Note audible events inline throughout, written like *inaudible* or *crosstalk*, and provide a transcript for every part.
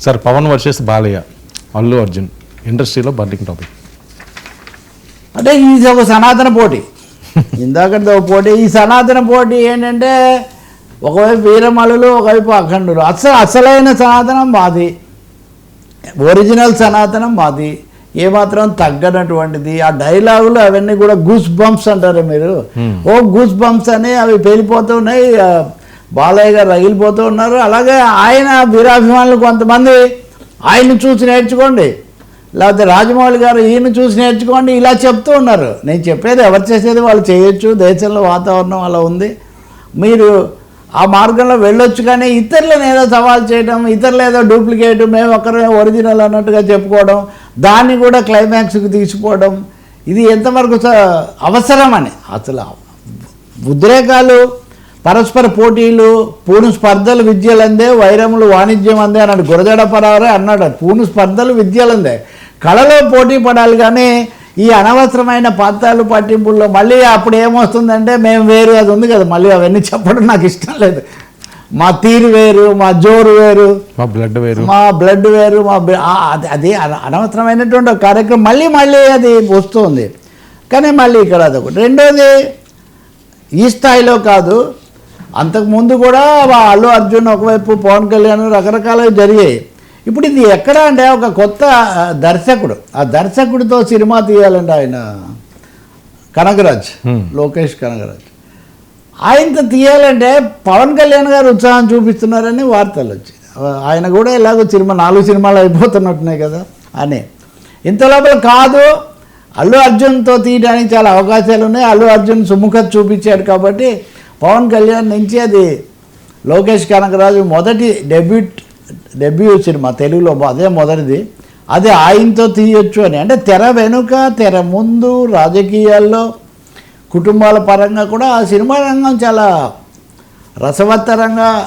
Sir Pawan versus Balayya Allu Arjun ఇండస్ట్రీలో burning topic. అంటే ఇది ఒక సనాతన పోటీ. *laughs* ఇందాకటి ఒక పోటీ ఈ సనాతన పోటీ ఏంటంటే ఒకవైపు వీరమలులు ఒకవైపు అఖండులు. అసలు అసలైన సనాతనం మాది. ఒరిజినల్ సనాతనం మాది. ఏమాత్రం తగ్గనటువంటిది. ఆ డైలాగులు అవన్నీ కూడా గూస్ బంప్స్ అంటారు మీరు. ఓ గూస్ బంప్స్ అని అవి పేలిపోతూ ఉన్నాయి. ఆ, బాలయ్య గారు రగిలిపోతూ ఉన్నారు. అలాగే ఆయన వీరాభిమానులు కొంతమంది ఆయన్ని చూసి నేర్చుకోండి. లేకపోతే రాజమౌళి గారు ఈయన చూసి నేర్చుకోండి. ఇలా చెప్తూ ఉన్నారు. నేను చెప్పేది ఎవరు చేసేది వాళ్ళు చేయొచ్చు. దేశంలో వాతావరణం అలా ఉంది. మీరు ఆ మార్గంలో వెళ్ళొచ్చు కానీ ఇతరులను ఏదో సవాల్ చేయడం ఇతరులు ఏదో డూప్లికేట్ మేము ఒక్కరే ఒరిజినల్ అన్నట్టుగా చెప్పుకోవడం దాన్ని కూడా క్లైమాక్స్కి తీసుకోవడం ఇది ఎంతవరకు స- అవసరమని? అసలు ఉద్రేకాలు పరస్పర పోటీలు పూను స్పర్ధలు విద్యలందే వైరములు వాణిజ్యం అందే అన్నాడు. గురజాడ పరావరే అన్నాడు పూను స్పర్ధలు విద్యలందే. కళలో పోటీ పడాలి కానీ ఈ అనవసరమైన పాత్రలు పట్టింపుల్లో మళ్ళీ అప్పుడు ఏమొస్తుందంటే మేము వేరు అది ఉంది కదా. మళ్ళీ అవన్నీ చెప్పడం నాకు ఇష్టం లేదు. మా తీరు వేరు మా జోరు వేరు మా బ్లడ్ వేరు. మా బ్లడ్ వేరు మా అది అది అన- అనవసరమైనటువంటి ఒక కార్యక్రమం. మళ్ళీ మళ్ళీ అది వస్తుంది. కానీ మళ్ళీ ఇక్కడ అదొకటి. రెండోది ఈ స్థాయిలో కాదు. అంతకుముందు కూడా అల్లు అర్జున్ ఒకవైపు పవన్ కళ్యాణ్ రకరకాలవి జరిగాయి. ఇప్పుడు ఇది ఎక్కడ అంటే ఒక కొత్త దర్శకుడు. ఆ దర్శకుడితో సినిమా తీయాలంటే ఆయన. కనగరాజ్ Hmm. లోకేష్ కనగరాజ్ ఆయనతో తీయాలంటే పవన్ కళ్యాణ్ గారు ఉత్సాహం చూపిస్తున్నారని వార్తలు వచ్చాయి. ఆయన కూడా ఇలాగో సినిమా నాలుగు సినిమాలు అయిపోతున్నట్టున్నాయి కదా అని. ఇంత లోపల కాదు అల్లు అర్జున్తో తీయడానికి చాలా అవకాశాలు ఉన్నాయి. అల్లు అర్జున్ సుముఖత చూపించాడు కాబట్టి పవన్ కళ్యాణ్ నుంచి అది లోకేష్ కనకరాజు మొదటి డెబ్యూట్ డెబ్యూ సినిమా తెలుగులో అదే మొదటిది. అది ఆయనతో తీయొచ్చు అని. అంటే తెర వెనుక తెర ముందు రాజకీయాల్లో కుటుంబాల పరంగా కూడా ఆ సినిమా రంగం చాలా రసవత్తరంగా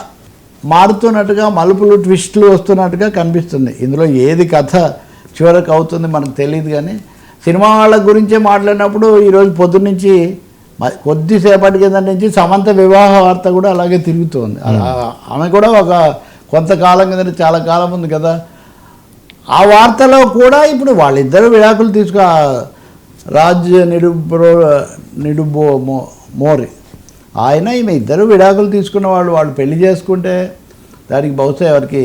మారుతున్నట్టుగా మలుపులు ట్విస్టులు వస్తున్నట్టుగా కనిపిస్తుంది. ఇందులో ఏది కథ చివరకు అవుతుంది మనకు తెలియదు కానీ సినిమా వాళ్ళ గురించే మాట్లాడినప్పుడు ఈరోజు పొద్దున్నుంచి కొద్దిసేపటి కింద నుంచి సమంత వివాహ వార్త కూడా అలాగే తిరుగుతోంది. ఆమె కూడా ఒక కొంతకాలం కింద చాలా కాలం ఉంది కదా. ఆ వార్తలో కూడా ఇప్పుడు వాళ్ళిద్దరు విడాకులు తీసుకో ఆ రాజ్ నిడుబ్రో నిడుబో మో మోరి. ఆయన ఈమె ఇద్దరు విడాకులు తీసుకున్న వాళ్ళు వాళ్ళు పెళ్ళి చేసుకుంటే దానికి బహుశా ఎవరికి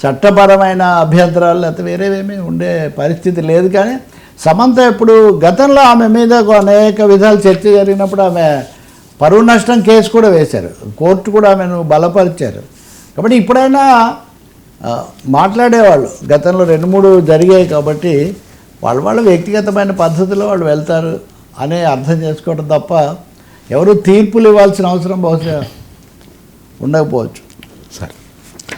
చట్టపరమైన అభ్యంతరాలు లేకపోతే వేరేవేమీ ఉండే పరిస్థితి లేదు కానీ సమంత ఇప్పుడు గతంలో ఆమె మీద అనేక విధాలు చర్చ జరిగినప్పుడు ఆమె పరువు నష్టం కేసు కూడా వేశారు. కోర్టు కూడా ఆమెను బలపరిచారు. కాబట్టి ఇప్పుడైనా మాట్లాడేవాళ్ళు. గతంలో రెండు మూడు జరిగాయి కాబట్టి వాళ్ళ వాళ్ళ వ్యక్తిగతమైన పద్ధతిలో వాళ్ళు వెళ్తారు అనే అర్థం చేసుకోవడం తప్ప ఎవరు తీర్పులు ఇవ్వాల్సిన అవసరం బహుశా ఉండకపోవచ్చు. సరే